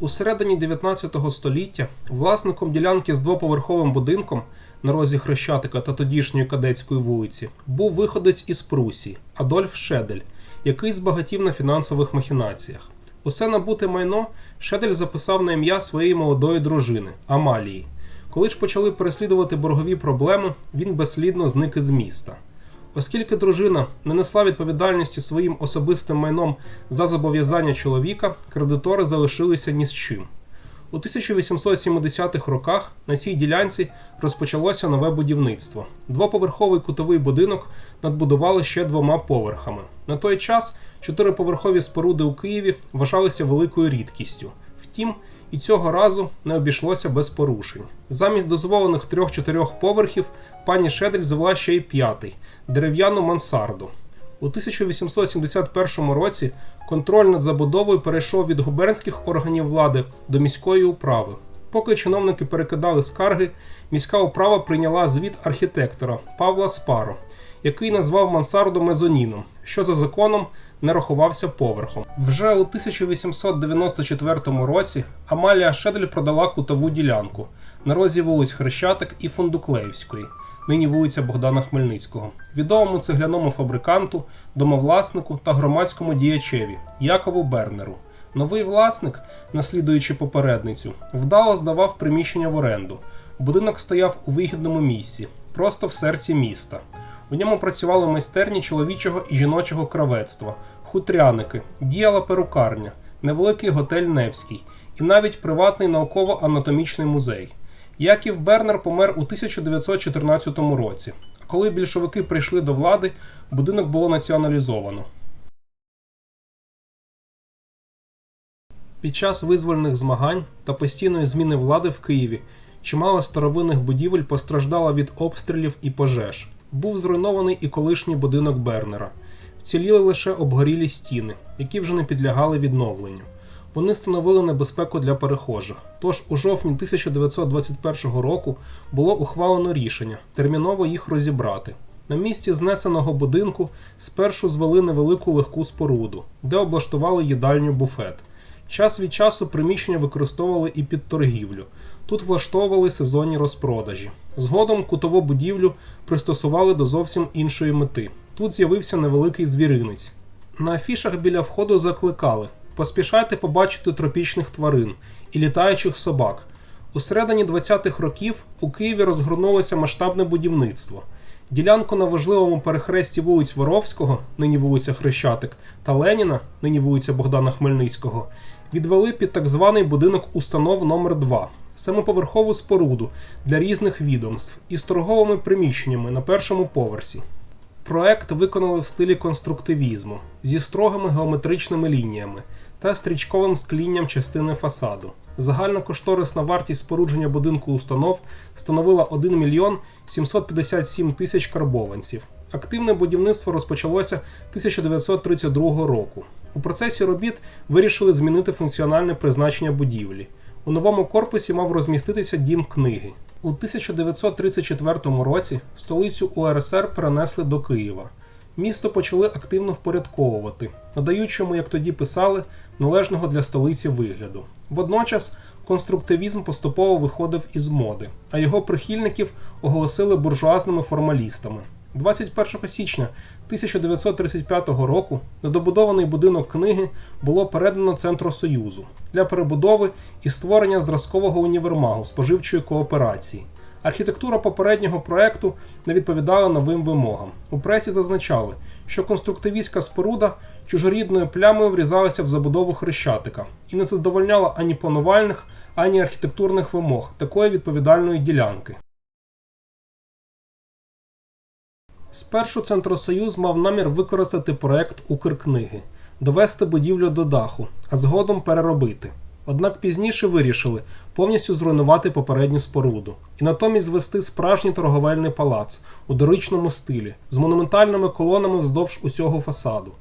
У середині 19 століття власником ділянки з двоповерховим будинком на розі Хрещатика та тодішньої кадетської вулиці був виходець із Прусії Адольф Шедель, який збагатів на фінансових махінаціях. Усе набуте майно Шедель записав на ім'я своєї молодої дружини Амалії. Коли ж почали переслідувати боргові проблеми, він безслідно зник із міста. Оскільки дружина не несла відповідальності своїм особистим майном за зобов'язання чоловіка, кредитори залишилися ні з чим. У 1870-х роках на цій ділянці розпочалося нове будівництво. Двоповерховий кутовий будинок надбудували ще двома поверхами. На той час чотириповерхові споруди у Києві вважалися великою рідкістю. Втім, і цього разу не обійшлося без порушень. Замість дозволених трьох-чотирьох поверхів пані Шедель звела ще й п'ятий дерев'яну мансарду. У 1871 році контроль над забудовою перейшов від губернських органів влади до міської управи. Поки чиновники перекидали скарги, міська управа прийняла звіт архітектора Павла Спаро, який назвав мансарду мезоніном, що за законом не рахувався поверхом. Вже у 1894 році Амалія Шедель продала кутову ділянку на розі вулиць Хрещатик і Фундуклеївської, нині вулиця Богдана Хмельницького, відомому цегляному фабриканту, домовласнику та громадському діячеві Якову Бернеру. Новий власник, наслідуючи попередницю, вдало здавав приміщення в оренду. Будинок стояв у вигідному місці, просто в серці міста. У ньому працювали майстерні чоловічого і жіночого кравецтва, хутряники, діяла перукарня, невеликий готель Невський і навіть приватний науково-анатомічний музей. Яків Бернер помер у 1914 році. Коли більшовики прийшли до влади, будинок було націоналізовано. Під час визвольних змагань та постійної зміни влади в Києві чимало старовинних будівель постраждало від обстрілів і пожеж. Був зруйнований і колишній будинок Бернера. Вціліли лише обгорілі стіни, які вже не підлягали відновленню. Вони становили небезпеку для перехожих. Тож у жовтні 1921 року було ухвалено рішення терміново їх розібрати. На місці знесеного будинку спершу звели невелику легку споруду, де облаштували їдальню буфет. Час від часу приміщення використовували і під торгівлю. Тут влаштовували сезонні розпродажі. Згодом кутову будівлю пристосували до зовсім іншої мети. Тут з'явився невеликий звіринець. На афішах біля входу закликали: поспішайте побачити тропічних тварин і літаючих собак. У середині 20-х років у Києві розгорнулося масштабне будівництво. Ділянку на важливому перехресті вулиць Воровського, нині вулиця Хрещатик, та Леніна, нині вулиця Богдана Хмельницького, відвели під так званий будинок установ номер 2 семиповерхову споруду для різних відомств із торговими приміщеннями на першому поверсі. Проект виконали в стилі конструктивізму зі строгими геометричними лініями та стрічковим склінням частини фасаду. Загальна кошторисна вартість спорудження будинку установ становила 1 мільйон 757 тисяч карбованців. Активне будівництво розпочалося 1932 року. У процесі робіт вирішили змінити функціональне призначення будівлі. У новому корпусі мав розміститися дім книги. У 1934 році столицю УРСР перенесли до Києва. Місто почали активно впорядковувати, надаючи йому, як тоді писали, належного для столиці вигляду. Водночас конструктивізм поступово виходив із моди, а його прихильників оголосили буржуазними формалістами. 21 січня 1935 року недобудований будинок книги було передано Центру Союзу для перебудови і створення зразкового універмагу споживчої кооперації. Архітектура попереднього проекту не відповідала новим вимогам. У пресі зазначали, що конструктивістська споруда чужорідною плямою врізалася в забудову хрещатика і не задовольняла ані планувальних, ані архітектурних вимог такої відповідальної ділянки. Спершу Центросоюз мав намір використати проект Укркниги, довести будівлю до даху, а згодом переробити. Однак пізніше вирішили повністю зруйнувати попередню споруду і натомість звести справжній торговельний палац у доричному стилі з монументальними колонами вздовж усього фасаду.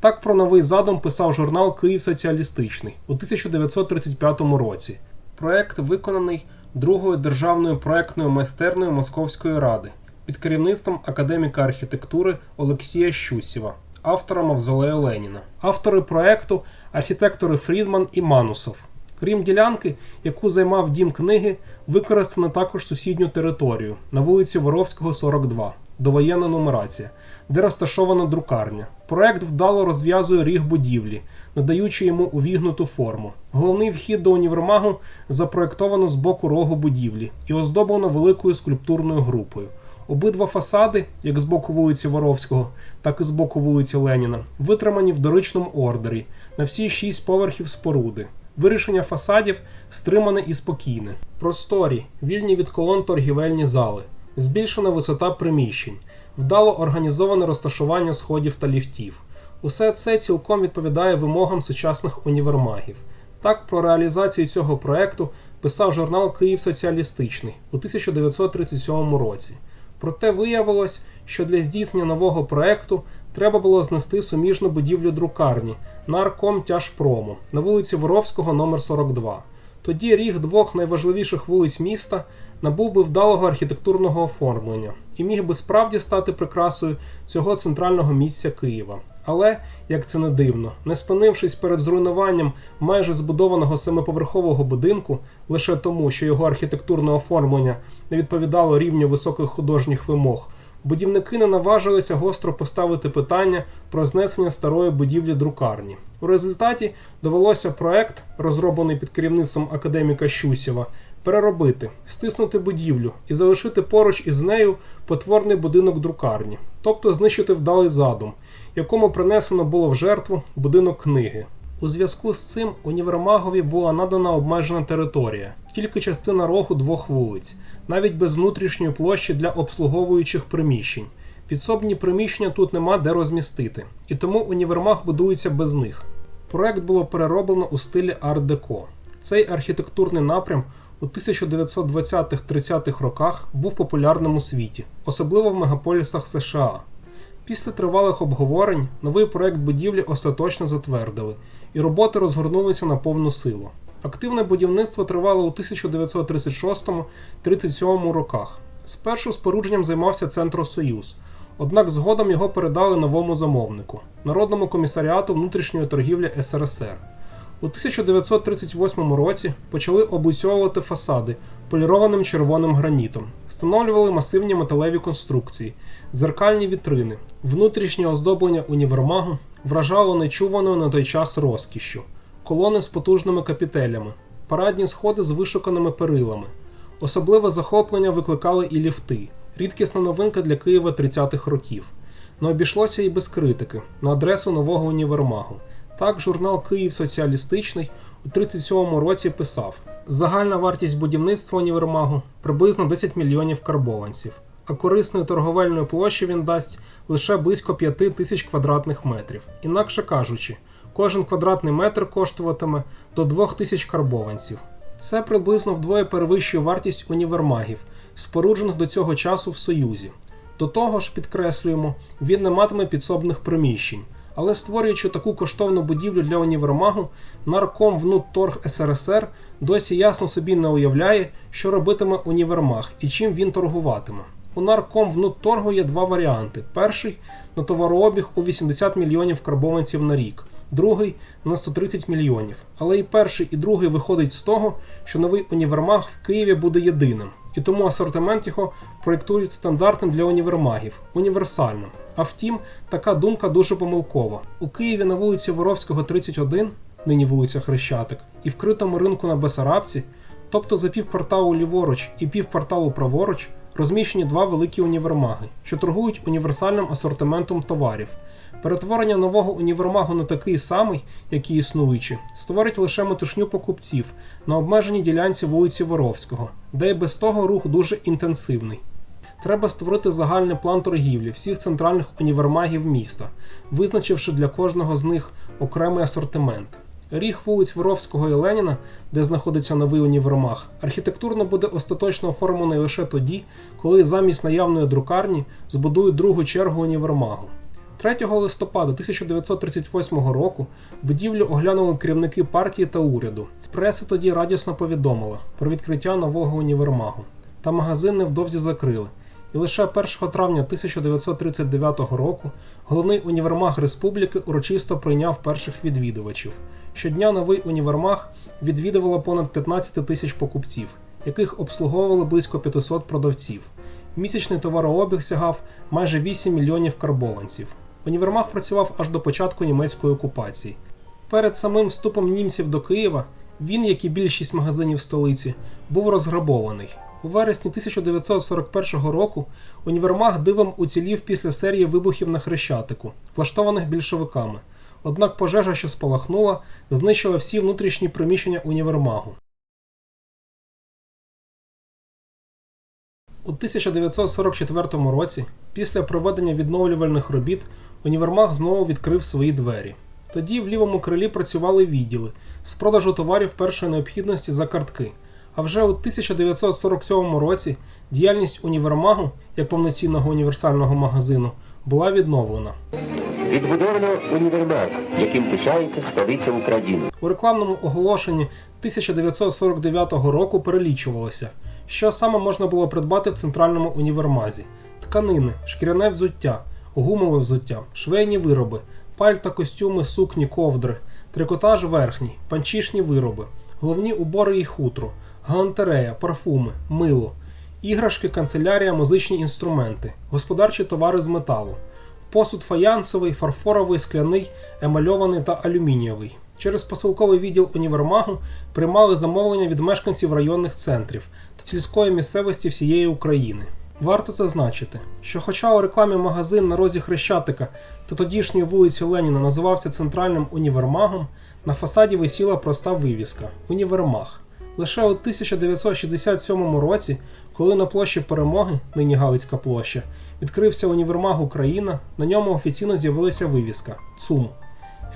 Так про новий задум писав журнал Київ Соціалістичний у 1935 році. Проект виконаний другою державною проектною майстерною Московської ради під керівництвом академіка архітектури Олексія Щусєва, автора Мавзолею Леніна. Автори проекту архітектори Фрідман і Манусов. Крім ділянки, яку займав дім книги, використано також сусідню територію на вулиці Воровського, 42, довоєнна нумерація, де розташована друкарня. Проект вдало розв'язує ріг будівлі, надаючи йому увігнуту форму. Головний вхід до універмагу запроєктовано з боку рогу будівлі і оздоблено великою скульптурною групою. Обидва фасади, як з боку вулиці Воровського, так і з боку вулиці Леніна, витримані в доричному ордері на всі шість поверхів споруди. Вирішення фасадів стримане і спокійне. Просторі, вільні від колон торгівельні зали, збільшена висота приміщень, вдало організоване розташування сходів та ліфтів. Усе це цілком відповідає вимогам сучасних універмагів. Так, про реалізацію цього проекту писав журнал Київ Соціалістичний у 1937 році. Проте виявилось, що для здійснення нового проекту треба було знести суміжну будівлю друкарні Нарком Тяжпрому на вулиці Воровського, номер 42. Тоді ріг двох найважливіших вулиць міста набув би вдалого архітектурного оформлення і міг би справді стати прикрасою цього центрального місця Києва. Але, як це не дивно, не спинившись перед зруйнуванням майже збудованого семиповерхового будинку лише тому, що його архітектурне оформлення не відповідало рівню високих художніх вимог, будівники не наважилися гостро поставити питання про знесення старої будівлі друкарні. У результаті довелося проект, розроблений під керівництвом академіка Щусєва, переробити, стиснути будівлю і залишити поруч із нею потворний будинок друкарні, тобто знищити вдалий задум, якому принесено було в жертву будинок книги. У зв'язку з цим універмагові була надана обмежена територія, тільки частина рогу двох вулиць, навіть без внутрішньої площі для обслуговуючих приміщень. Підсобні приміщення тут нема де розмістити, і тому універмаг будується без них. Проект було перероблено у стилі арт-деко. Цей архітектурний напрям у 1920-30-х роках був популярним у світі, особливо в мегаполісах США. Після тривалих обговорень новий проект будівлі остаточно затвердили, і роботи розгорнулися на повну силу. Активне будівництво тривало у 1936-37 роках. Спершу спорудженням займався Центросоюз, однак згодом його передали новому замовнику Народному комісаріату внутрішньої торгівлі СРСР. У 1938 році почали облицьовувати фасади полірованим червоним гранітом, встановлювали масивні металеві конструкції, дзеркальні вітрини. Внутрішнє оздоблення універмагу вражало нечуваною на той час розкішшю, колони з потужними капітелями, парадні сходи з вишуканими перилами. Особливе захоплення викликали і ліфти, рідкісна новинка для Києва 30-х років. Не обійшлося і без критики на адресу нового універмагу. Так, журнал Київ Соціалістичний у 37-му році писав: загальна вартість будівництва універмагу приблизно 10 мільйонів карбованців, а корисної торговельної площі він дасть лише близько 5 тисяч квадратних метрів. Інакше кажучи, кожен квадратний метр коштуватиме до 2 тисяч карбованців. Це приблизно вдвоє перевищує вартість універмагів, споруджених до цього часу в Союзі. До того ж, підкреслюємо, він не матиме підсобних приміщень. Але створюючи таку коштовну будівлю для універмагу, нарком Внутторг СРСР досі ясно собі не уявляє, що робитиме універмаг і чим він торгуватиме. У нарком Внутторгу є два варіанти: перший на товарообіг у 80 мільйонів карбованців на рік, другий на 130 мільйонів. Але і перший, і другий виходить з того, що новий універмаг в Києві буде єдиним, і тому асортимент його проєктують стандартним для універмагів універсальним. А втім, така думка дуже помилкова. У Києві на вулиці Воровського, 31, нині вулиця Хрещатик, і вкритому ринку на Бесарабці, тобто за півкварталу ліворуч і півкварталу праворуч, розміщені два великі універмаги, що торгують універсальним асортиментом товарів. Перетворення нового універмагу на такий самий, як і існуючі, створить лише метушню покупців на обмеженій ділянці вулиці Воровського, де і без того рух дуже інтенсивний. Треба створити загальний план торгівлі всіх центральних універмагів міста, визначивши для кожного з них окремий асортимент. Ріг вулиць Воровського і Леніна, де знаходиться новий універмаг, архітектурно буде остаточно оформлений лише тоді, коли замість наявної друкарні збудують другу чергу універмагу. 3 листопада 1938 року будівлю оглянули керівники партії та уряду. Преса тоді радісно повідомила про відкриття нового універмагу. Та магазин невдовзі закрили, і лише 1 травня 1939 року головний універмаг республіки урочисто прийняв перших відвідувачів. Щодня новий універмаг відвідувало понад 15 тисяч покупців, яких обслуговували близько 500 продавців. Місячний товарообіг сягав майже 8 мільйонів карбованців. Універмаг працював аж до початку німецької окупації. Перед самим вступом німців до Києва він, як і більшість магазинів столиці, був розграбований. У вересні 1941 року універмаг дивом уцілів після серії вибухів на Хрещатику, влаштованих більшовиками. Однак пожежа, що спалахнула, знищила всі внутрішні приміщення універмагу. У 1944 році, після проведення відновлювальних робіт, універмаг знову відкрив свої двері. Тоді в лівому крилі працювали відділи з продажу товарів першої необхідності за картки. А вже у 1947 році діяльність універмагу як повноцінного універсального магазину була відновлена. Відбудовано універмаг, яким пишається столиця України. У рекламному оголошенні 1949 року перелічувалося, що саме можна було придбати в центральному універмазі: тканини, шкіряне взуття, гумове взуття, швейні вироби, пальта, костюми, сукні, ковдри, трикотаж верхній, панчішні вироби, головні убори і хутро, галантерея, парфуми, мило, іграшки, канцелярія, музичні інструменти, господарчі товари з металу. Посуд фаянсовий, фарфоровий, скляний, емальований та алюмінієвий. Через посилковий відділ універмагу приймали замовлення від мешканців районних центрів та сільської місцевості всієї України. Варто зазначити, що хоча у рекламі магазин на розі Хрещатика та тодішньої вулиці Леніна називався центральним універмагом, на фасаді висіла проста вивіска Універмаг. Лише у 1967 році, коли на площі Перемоги, нині Галицька площа, відкрився універмаг Україна, на ньому офіційно з'явилася вивіска ЦУМ.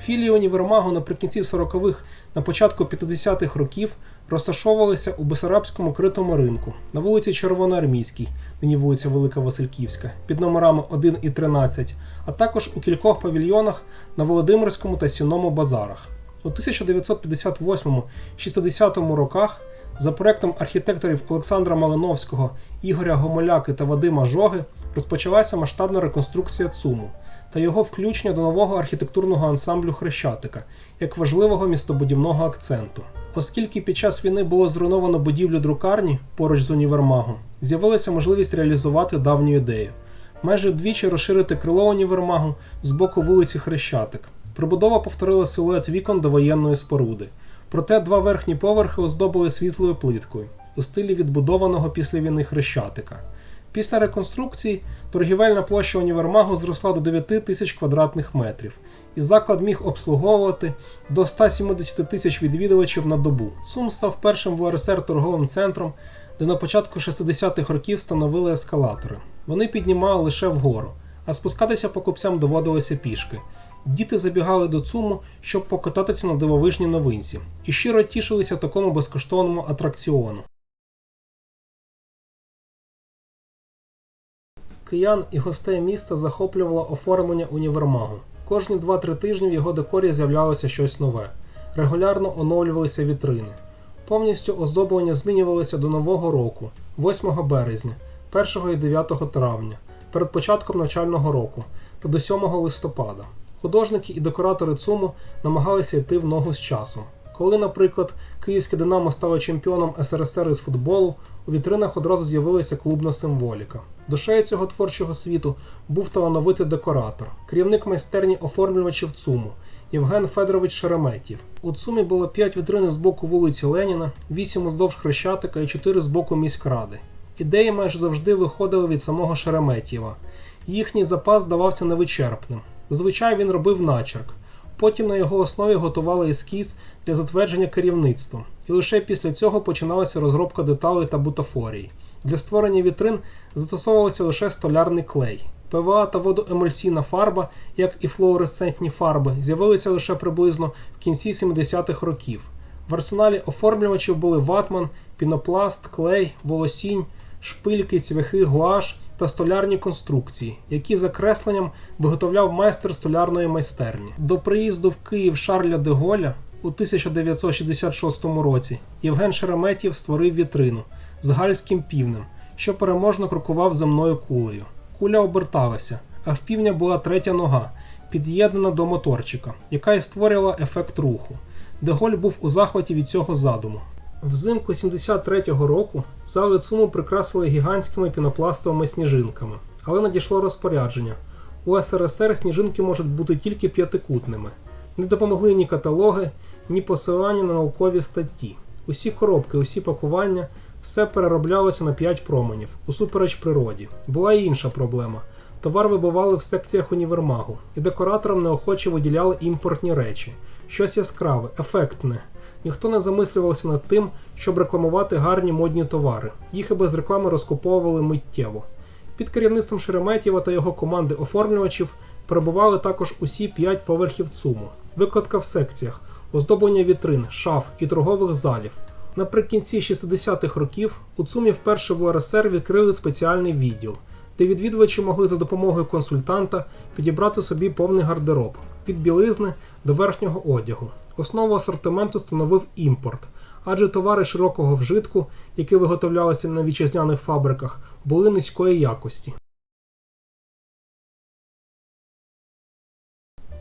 Філії універмагу наприкінці 40-х, на початку 50-х років розташовувалися у Бесарабському критому ринку на вулиці Червоноармійській, нині вулиця Велика Васильківська, під номерами 1 і 13, а також у кількох павільйонах на Володимирському та Сінному базарах. У 1958-60 роках за проектом архітекторів Олександра Малиновського, Ігоря Гомоляки та Вадима Жоги розпочалася масштабна реконструкція ЦУМу та його включення до нового архітектурного ансамблю Хрещатика як важливого містобудівного акценту. Оскільки під час війни було зруйновано будівлю друкарні поруч з універмагом, з'явилася можливість реалізувати давню ідею. Майже вдвічі розширити крило універмагу з боку вулиці Хрещатик. Прибудова повторила силует вікон до воєнної споруди. Проте два верхні поверхи оздобили світлою плиткою у стилі відбудованого після війни Хрещатика. Після реконструкції торгівельна площа універмагу зросла до 9 тисяч квадратних метрів, і заклад міг обслуговувати до 170 тисяч відвідувачів на добу. Сум став першим в УРСР торговим центром, де на початку 60-х років встановили ескалатори. Вони піднімали лише вгору, а спускатися покупцям доводилося пішки. Діти забігали до ЦУМу, щоб покататися на дивовижній новинці, і щиро тішилися такому безкоштовному атракціону. Киян і гостей міста захоплювало оформлення універмагу. Кожні 2-3 тижні в його декорі з'являлося щось нове. Регулярно оновлювалися вітрини. Повністю оздоблення змінювалися до Нового року, 8 березня, 1 і 9 травня, перед початком навчального року та до 7 листопада. Художники і декоратори ЦУМу намагалися йти в ногу з часом. Коли, наприклад, київське Динамо стало чемпіоном СРСР із футболу, у вітринах одразу з'явилася клубна символіка. Душею цього творчого світу був талановитий декоратор, керівник майстерні оформлювачів ЦУМу Євген Федорович Шереметів. У ЦУМі було 5 вітрин з боку вулиці Леніна, 8 уздовж Хрещатика і 4 з боку міськради. Ідеї майже завжди виходили від самого Шереметєва. Їхній запас здавався невичерпним. Зазвичай він робив начерк. Потім на його основі готували ескіз для затвердження керівництвом, і лише після цього починалася розробка деталей та бутафорії. Для створення вітрин застосовувався лише столярний клей. ПВА та водоемульсійна фарба, як і флуоресцентні фарби, з'явилися лише приблизно в кінці 70-х років. В арсеналі оформлювачів були ватман, пінопласт, клей, волосінь, шпильки, цвяхи, гуаш та столярні конструкції, які за кресленням виготовляв майстер столярної майстерні. До приїзду в Київ Шарля де Голля у 1966 році Євген Шереметєв створив вітрину з гальським півнем, що переможно крокував земною кулею. Куля оберталася, а в півня була третя нога, під'єднана до моторчика, яка і створювала ефект руху. Деголь був у захваті від цього задуму. Взимку 73-го року зали ЦУМу прикрасили гігантськими пінопластовими сніжинками, але надійшло розпорядження. У СРСР сніжинки можуть бути тільки п'ятикутними. Не допомогли ні каталоги, ні посилання на наукові статті. Усі коробки, усі пакування, все перероблялося на 5 променів, усупереч природі. Була і інша проблема. Товар вибивали в секціях універмагу, і декораторам неохоче виділяли імпортні речі, щось яскраве, ефектне. Ніхто не замислювався над тим, щоб рекламувати гарні модні товари. Їх і без реклами розкуповували миттєво. Під керівництвом Шереметєва та його команди оформлювачів перебували також усі п'ять поверхів ЦУМу, викладка в секціях, оздоблення вітрин, шаф і торгових залів. Наприкінці 60-х років у ЦУМі вперше в УРСР відкрили спеціальний відділ, де відвідувачі могли за допомогою консультанта підібрати собі повний гардероб від білизни до верхнього одягу. Основу асортименту становив імпорт, адже товари широкого вжитку, які виготовлялися на вітчизняних фабриках, були низької якості.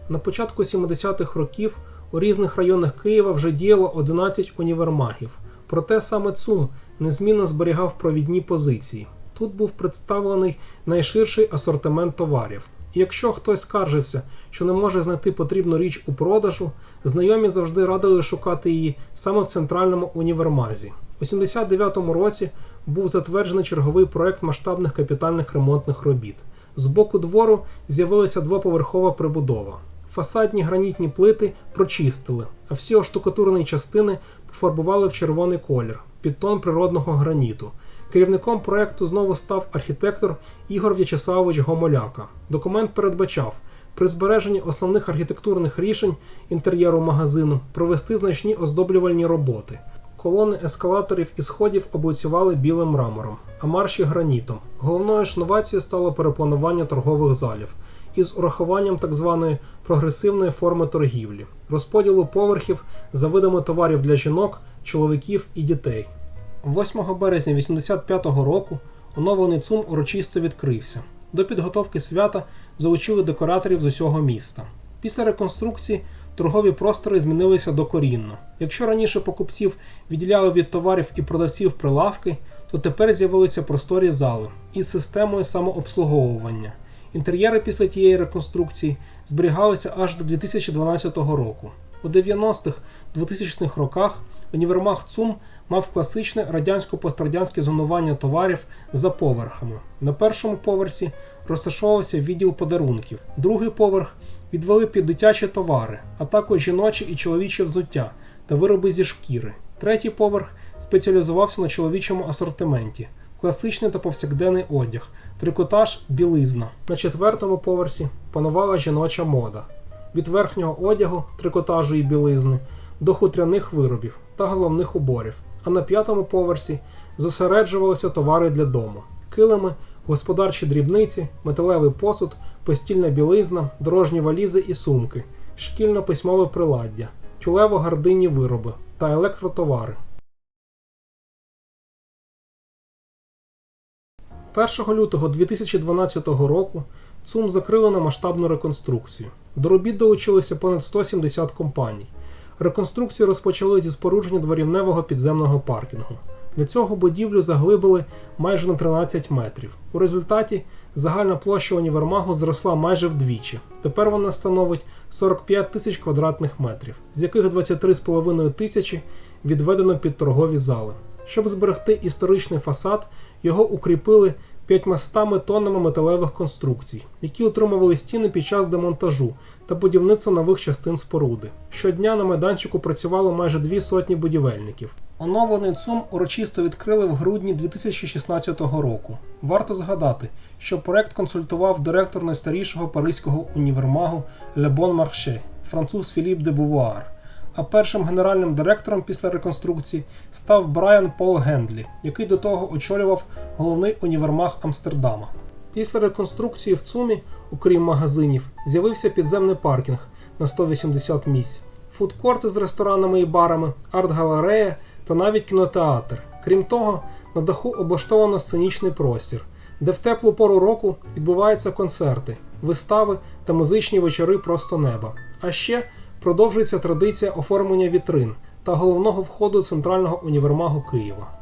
На початку 70-х років у різних районах Києва вже діяло 11 універмагів, проте саме ЦУМ незмінно зберігав провідні позиції. Тут був представлений найширший асортимент товарів. Якщо хтось скаржився, що не може знайти потрібну річ у продажу, знайомі завжди радили шукати її саме в центральному універмазі. У 79-му році був затверджений черговий проект масштабних капітальних ремонтних робіт. З боку двору з'явилася двоповерхова прибудова. Фасадні гранітні плити прочистили, а всі оштукатурні частини пофарбували в червоний колір під тон природного граніту. Керівником проекту знову став архітектор Ігор В'ячеславович Гомоляка. Документ передбачав при збереженні основних архітектурних рішень інтер'єру магазину провести значні оздоблювальні роботи. Колони ескалаторів і сходів облицювали білим мрамором, а марші гранітом. Головною ж новацією стало перепланування торгових залів із урахуванням так званої прогресивної форми торгівлі, розподілу поверхів за видами товарів для жінок, чоловіків і дітей. 8 березня 85-го року оновлений ЦУМ урочисто відкрився. До підготовки свята залучили декораторів з усього міста. Після реконструкції торгові простори змінилися докорінно. Якщо раніше покупців відділяли від товарів і продавців прилавки, то тепер з'явилися просторі зали із системою самообслуговування. Інтер'єри після тієї реконструкції зберігалися аж до 2012 року. У 90-х 2000-х роках універмаг ЦУМ мав класичне радянсько-пострадянське зонування товарів за поверхами. На першому поверсі розташовувався відділ подарунків, другий поверх відвели під дитячі товари, а також жіноче і чоловіче взуття та вироби зі шкіри. Третій поверх спеціалізувався на чоловічому асортименті, класичний та повсякденний одяг, трикотаж, білизна. На четвертому поверсі панувала жіноча мода від верхнього одягу, трикотажу і білизни до хутряних виробів та головних уборів. А на п'ятому поверсі зосереджувалися товари для дому: килими, господарчі дрібниці, металевий посуд, постільна білизна, дорожні валізи і сумки, шкільно-письмове приладдя, тюлево-гардинні вироби та електротовари. 1 лютого 2012 року ЦУМ закрили на масштабну реконструкцію. До робіт долучилося понад 170 компаній. Реконструкцію розпочали зі спорудження дворівневого підземного паркінгу. Для цього будівлю заглибили майже на 13 метрів. У результаті загальна площа універмагу зросла майже вдвічі. Тепер вона становить 45 тисяч квадратних метрів, з яких 23,5 тисячі відведено під торгові зали. Щоб зберегти історичний фасад, його укріпили 500 тоннами металевих конструкцій, які утримували стіни під час демонтажу та будівництва нових частин споруди. Щодня на майданчику працювало майже дві сотні будівельників. Оновлений ЦУМ урочисто відкрили в грудні 2016 року. Варто згадати, що проект консультував директор найстарішого паризького універмагу Bon Marché, француз Філіп де Бувуар а першим генеральним директором після реконструкції став Брайан Пол Гендлі, який до того очолював головний універмаг Амстердама. Після реконструкції в Цумі, окрім магазинів, з'явився підземний паркінг на 180 місць, фудкорти з ресторанами і барами, арт-галерея та навіть кінотеатр. Крім того, на даху облаштовано сценічний простір, де в теплу пору року відбуваються концерти, вистави та музичні вечори просто неба. А ще продовжується традиція оформлення вітрин та головного входу центрального універмагу Києва.